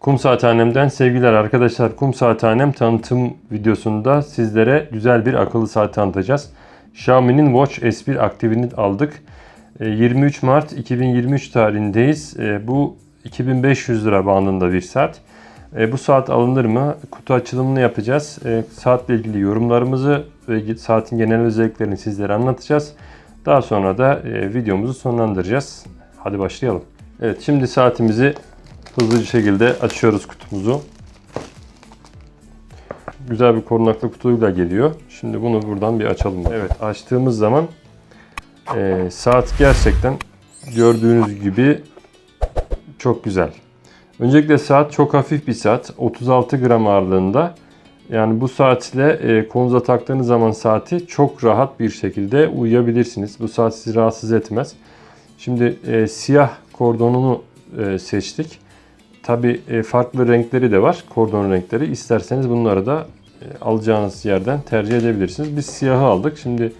Kum Saathanem'den sevgiler arkadaşlar. Kum Saathanem tanıtım videosunda sizlere güzel bir akıllı saat tanıtacağız. Xiaomi'nin Watch S1 aktifini aldık. E, 23 Mart 2023 tarihindeyiz. E, Bu 2500 lira bandında bir saat. E, Bu saat alınır mı? Kutu açılımını yapacağız. Saatle ilgili yorumlarımızı ve saatin genel özelliklerini sizlere anlatacağız. Daha sonra da e, videomuzu sonlandıracağız. Hadi başlayalım. Evet şimdi saatimizi hızlı bir şekilde açıyoruz kutumuzu. Güzel bir korunaklı kutuyla geliyor. Şimdi bunu buradan bir açalım. Evet açtığımız zaman e, saat gerçekten gördüğünüz gibi çok güzel. Öncelikle saat çok hafif bir saat. 36 gram ağırlığında. Yani bu saatle e, kolunuza taktığınız zaman saati çok rahat bir şekilde uyuyabilirsiniz. Bu saat sizi rahatsız etmez. Şimdi e, siyah kordonunu e, seçtik. Tabi e, farklı renkleri de var. Kordon renkleri. İsterseniz bunları da e, alacağınız yerden tercih edebilirsiniz. Biz siyahı aldık. Şimdi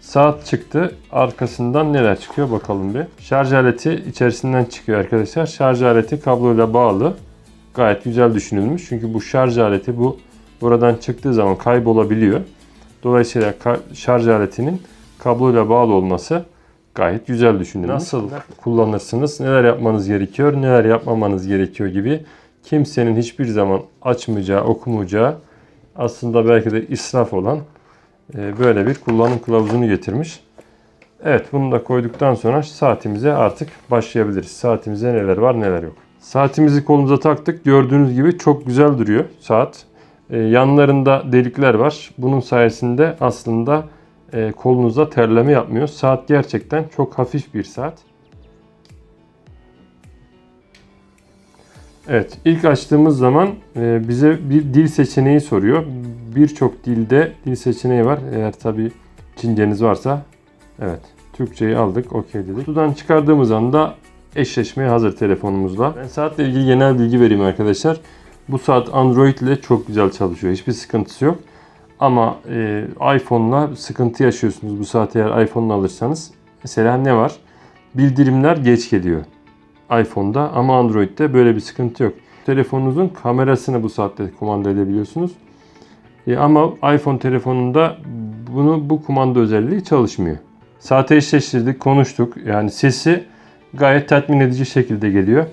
saat çıktı. Arkasından neler çıkıyor bakalım bir. Şarj aleti içerisinden çıkıyor arkadaşlar. Şarj aleti kabloyla bağlı. Gayet güzel düşünülmüş. Çünkü bu şarj aleti bu buradan çıktığı zaman kaybolabiliyor. Dolayısıyla şarj aletinin kabloyla bağlı olması gayet güzel düşünülmüş. Nasıl kullanırsınız, neler yapmanız gerekiyor, neler yapmamanız gerekiyor gibi kimsenin hiçbir zaman açmayacağı, okumayacağı aslında belki de israf olan e, böyle bir kullanım kılavuzunu getirmiş. Evet bunu da koyduktan sonra saatimize artık başlayabiliriz. Saatimize neler var neler yok. Saatimizi kolumuza taktık. Gördüğünüz gibi çok güzel duruyor saat. E, yanlarında delikler var. Bunun sayesinde aslında e, kolunuza terleme yapmıyor. Saat gerçekten çok hafif bir saat. Evet, ilk açtığımız zaman e, bize bir dil seçeneği soruyor. Birçok dilde dil seçeneği var. Eğer tabi Çinceniz varsa, evet, Türkçeyi aldık, okey dedik. Kutudan çıkardığımız anda eşleşmeye hazır telefonumuzla. Ben saatle ilgili genel bilgi vereyim arkadaşlar. Bu saat Android ile çok güzel çalışıyor. Hiçbir sıkıntısı yok. Ama e, iPhone'la sıkıntı yaşıyorsunuz bu saati eğer iPhone'la alırsanız. Mesela ne var? Bildirimler geç geliyor iPhone'da ama Android'de böyle bir sıkıntı yok. Telefonunuzun kamerasını bu saatte kumanda edebiliyorsunuz. E, ama iPhone telefonunda bunu bu kumanda özelliği çalışmıyor. Saate eşleştirdik, konuştuk. Yani sesi gayet tatmin edici şekilde geliyor.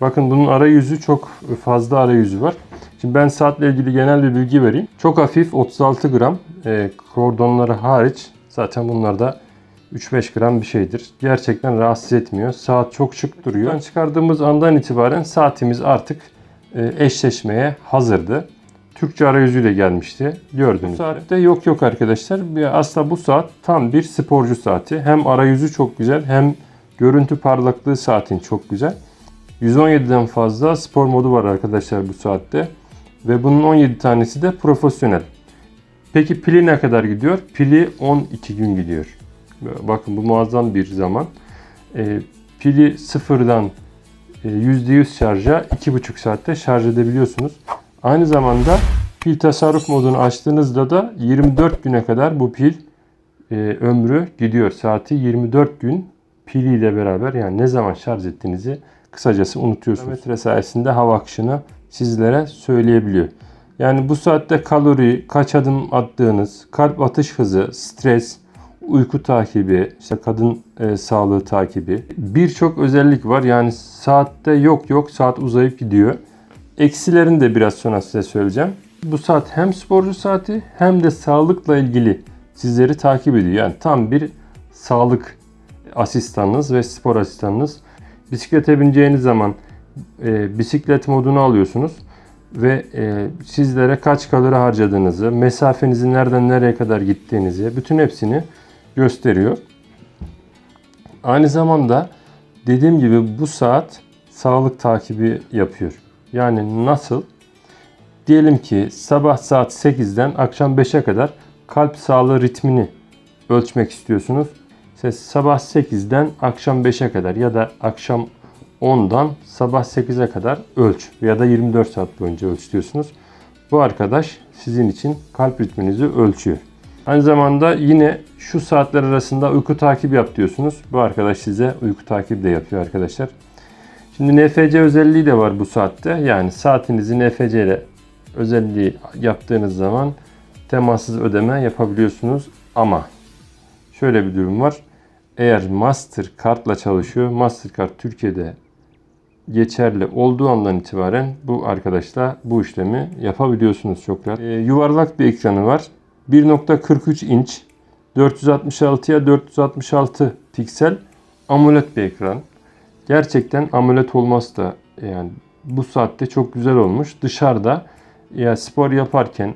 Bakın bunun arayüzü çok fazla arayüzü var. Şimdi ben saatle ilgili genel bir bilgi vereyim. Çok hafif 36 gram e, kordonları hariç zaten bunlar da 3-5 gram bir şeydir. Gerçekten rahatsız etmiyor. Saat çok şık duruyor. Ben çıkardığımız andan itibaren saatimiz artık e, eşleşmeye hazırdı. Türkçe arayüzüyle gelmişti. Gördüğünüz gibi. Saatte yok yok arkadaşlar. Aslında bu saat tam bir sporcu saati. Hem arayüzü çok güzel hem görüntü parlaklığı saatin çok güzel. 117'den fazla spor modu var arkadaşlar bu saatte. Ve bunun 17 tanesi de profesyonel. Peki pili ne kadar gidiyor? Pili 12 gün gidiyor. Bakın bu muazzam bir zaman. E, pili sıfırdan e, %100 şarja 2,5 saatte şarj edebiliyorsunuz. Aynı zamanda pil tasarruf modunu açtığınızda da 24 güne kadar bu pil e, ömrü gidiyor. Saati 24 gün piliyle beraber yani ne zaman şarj ettiğinizi kısacası unutuyorsunuz. Metre sayesinde hava akışını sizlere söyleyebiliyor. Yani bu saatte kalori, kaç adım attığınız, kalp atış hızı, stres, uyku takibi, işte kadın e, sağlığı takibi birçok özellik var. Yani saatte yok yok saat uzayıp gidiyor. Eksilerini de biraz sonra size söyleyeceğim. Bu saat hem sporcu saati hem de sağlıkla ilgili sizleri takip ediyor. Yani tam bir sağlık asistanınız ve spor asistanınız. Bisiklete bineceğiniz zaman e, bisiklet modunu alıyorsunuz ve e, sizlere kaç kalori harcadığınızı, mesafenizin nereden nereye kadar gittiğinizi, bütün hepsini gösteriyor. Aynı zamanda dediğim gibi bu saat sağlık takibi yapıyor. Yani nasıl? Diyelim ki sabah saat 8'den akşam 5'e kadar kalp sağlığı ritmini ölçmek istiyorsunuz. İşte sabah 8'den akşam 5'e kadar ya da akşam 10'dan sabah 8'e kadar ölç ya da 24 saat boyunca ölç diyorsunuz. Bu arkadaş sizin için kalp ritminizi ölçüyor. Aynı zamanda yine şu saatler arasında uyku takibi yap diyorsunuz. Bu arkadaş size uyku takibi de yapıyor arkadaşlar. Şimdi NFC özelliği de var bu saatte. Yani saatinizi NFC ile özelliği yaptığınız zaman temassız ödeme yapabiliyorsunuz. Ama şöyle bir durum var. Eğer Mastercard'la çalışıyor, Mastercard Türkiye'de geçerli olduğu andan itibaren bu arkadaşla bu işlemi yapabiliyorsunuz çok rahat. Ee, yuvarlak bir ekranı var. 1.43 inç 466'ya 466 piksel AMOLED bir ekran. Gerçekten AMOLED olması da yani bu saatte çok güzel olmuş. Dışarıda ya spor yaparken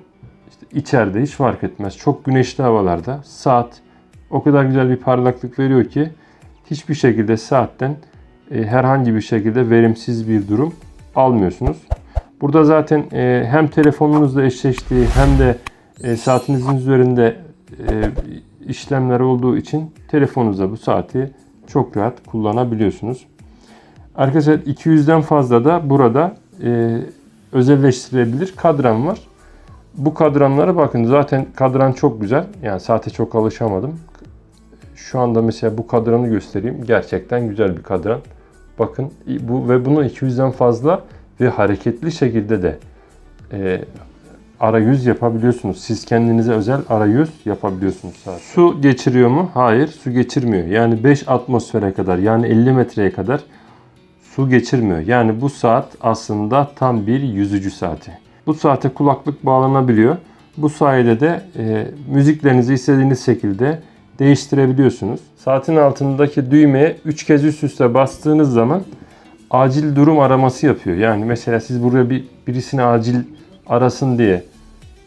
işte içeride hiç fark etmez. Çok güneşli havalarda saat o kadar güzel bir parlaklık veriyor ki hiçbir şekilde saatten e, herhangi bir şekilde verimsiz bir durum almıyorsunuz. Burada zaten e, hem telefonunuzla eşleştiği hem de e, saatinizin üzerinde e, işlemler olduğu için telefonunuzda bu saati çok rahat kullanabiliyorsunuz. Arkadaşlar 200'den fazla da burada e, özelleştirilebilir kadran var. Bu kadranlara bakın zaten kadran çok güzel. Yani saate çok alışamadım. Şu anda mesela bu kadranı göstereyim. Gerçekten güzel bir kadran. Bakın bu ve bunu 200'den fazla ve hareketli şekilde de e, arayüz yapabiliyorsunuz. Siz kendinize özel arayüz yapabiliyorsunuz sadece. Su geçiriyor mu? Hayır, su geçirmiyor. Yani 5 atmosfere kadar yani 50 metreye kadar su geçirmiyor. Yani bu saat aslında tam bir yüzücü saati. Bu saate kulaklık bağlanabiliyor. Bu sayede de e, müziklerinizi istediğiniz şekilde değiştirebiliyorsunuz. Saatin altındaki düğmeye 3 kez üst üste bastığınız zaman acil durum araması yapıyor. Yani mesela siz buraya bir birisini acil arasın diye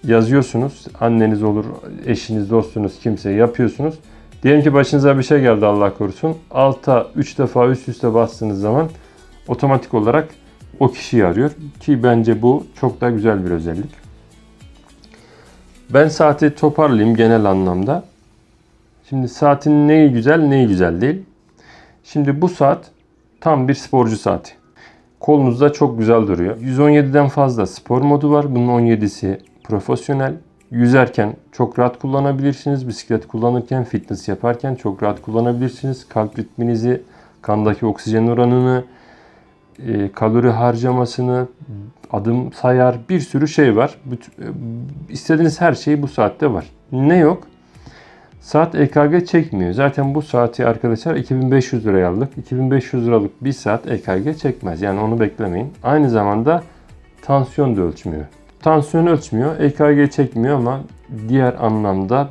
yazıyorsunuz. Anneniz olur, eşiniz, dostunuz kimse yapıyorsunuz. Diyelim ki başınıza bir şey geldi Allah korusun. Alta 3 defa üst üste bastığınız zaman otomatik olarak o kişiyi arıyor. Ki bence bu çok da güzel bir özellik. Ben saati toparlayayım genel anlamda. Şimdi saatin neyi güzel neyi güzel değil. Şimdi bu saat tam bir sporcu saati. Kolunuzda çok güzel duruyor. 117'den fazla spor modu var. Bunun 17'si profesyonel. Yüzerken çok rahat kullanabilirsiniz. Bisiklet kullanırken, fitness yaparken çok rahat kullanabilirsiniz. Kalp ritminizi, kandaki oksijen oranını, e, kalori harcamasını, adım sayar bir sürü şey var. E, İstediğiniz her şey bu saatte var. Ne yok? Saat EKG çekmiyor. Zaten bu saati arkadaşlar 2500 liraya aldık. 2500 liralık bir saat EKG çekmez. Yani onu beklemeyin. Aynı zamanda tansiyon da ölçmüyor. Tansiyon ölçmüyor, EKG çekmiyor ama diğer anlamda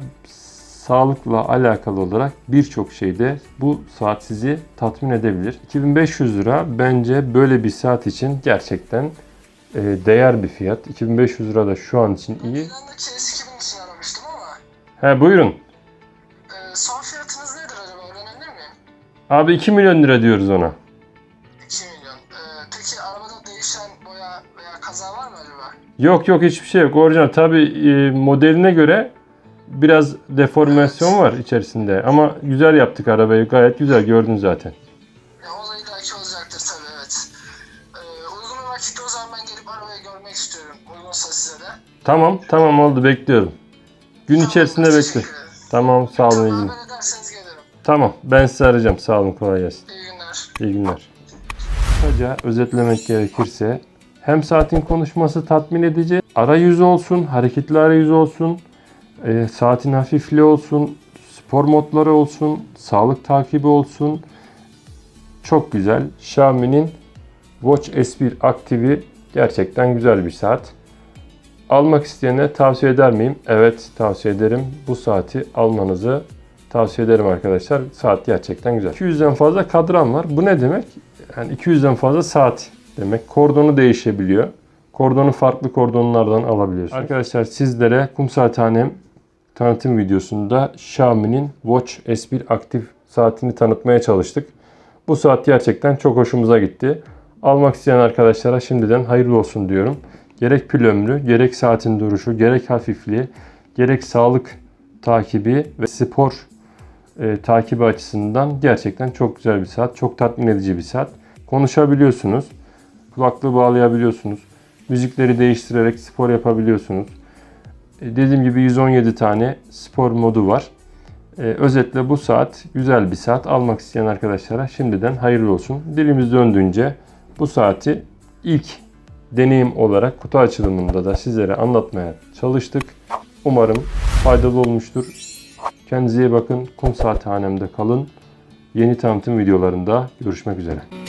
sağlıkla alakalı olarak birçok şeyde bu saat sizi tatmin edebilir. 2500 lira bence böyle bir saat için gerçekten e, değer bir fiyat. 2500 lira da şu an için iyi. Ben de CS2000 için aramıştım ama He buyurun. Abi 2 milyon lira diyoruz ona. 2 milyon. E, peki arabada değişen boya veya kaza var mı acaba? Yok yok hiçbir şey yok. Orijinal tabi modeline göre biraz deformasyon var içerisinde. Ama güzel yaptık arabayı. Gayet güzel gördün zaten. Ya o da illaki olacaktır tabii evet. E, uygun bir vakitte o zaman ben gelip arabayı görmek istiyorum. Uygunsa size de. Tamam tamam oldu bekliyorum. Gün Tamam, içerisinde bekle. Tamam sağ olun Tamam, Tamam ben sizi arayacağım. Sağ olun kolay gelsin. İyi günler. İyi günler. Kısaca özetlemek gerekirse hem saatin konuşması tatmin edici, arayüzü olsun, hareketli arayüzü olsun, e, saatin hafifliği olsun, spor modları olsun, sağlık takibi olsun. Çok güzel. Xiaomi'nin Watch S1 Active'i gerçekten güzel bir saat. Almak isteyene tavsiye eder miyim? Evet tavsiye ederim. Bu saati almanızı tavsiye ederim arkadaşlar. Saat gerçekten güzel. 200'den fazla kadran var. Bu ne demek? Yani 200'den fazla saat demek. Kordonu değişebiliyor. Kordonu farklı kordonlardan alabiliyorsunuz. Arkadaşlar sizlere kum saathanem tanıtım videosunda Xiaomi'nin Watch S1 aktif saatini tanıtmaya çalıştık. Bu saat gerçekten çok hoşumuza gitti. Almak isteyen arkadaşlara şimdiden hayırlı olsun diyorum. Gerek pil ömrü, gerek saatin duruşu, gerek hafifliği, gerek sağlık takibi ve spor e, takibi açısından gerçekten çok güzel bir saat. Çok tatmin edici bir saat. Konuşabiliyorsunuz. Kulaklığı bağlayabiliyorsunuz. Müzikleri değiştirerek spor yapabiliyorsunuz. E, dediğim gibi 117 tane spor modu var. E, özetle bu saat güzel bir saat. Almak isteyen arkadaşlara şimdiden hayırlı olsun. Dilimiz döndüğünce Bu saati ilk deneyim olarak kutu açılımında da sizlere anlatmaya çalıştık. Umarım faydalı olmuştur. Kendinize iyi bakın. Kum saati hanemde kalın. Yeni tanıtım videolarında görüşmek üzere.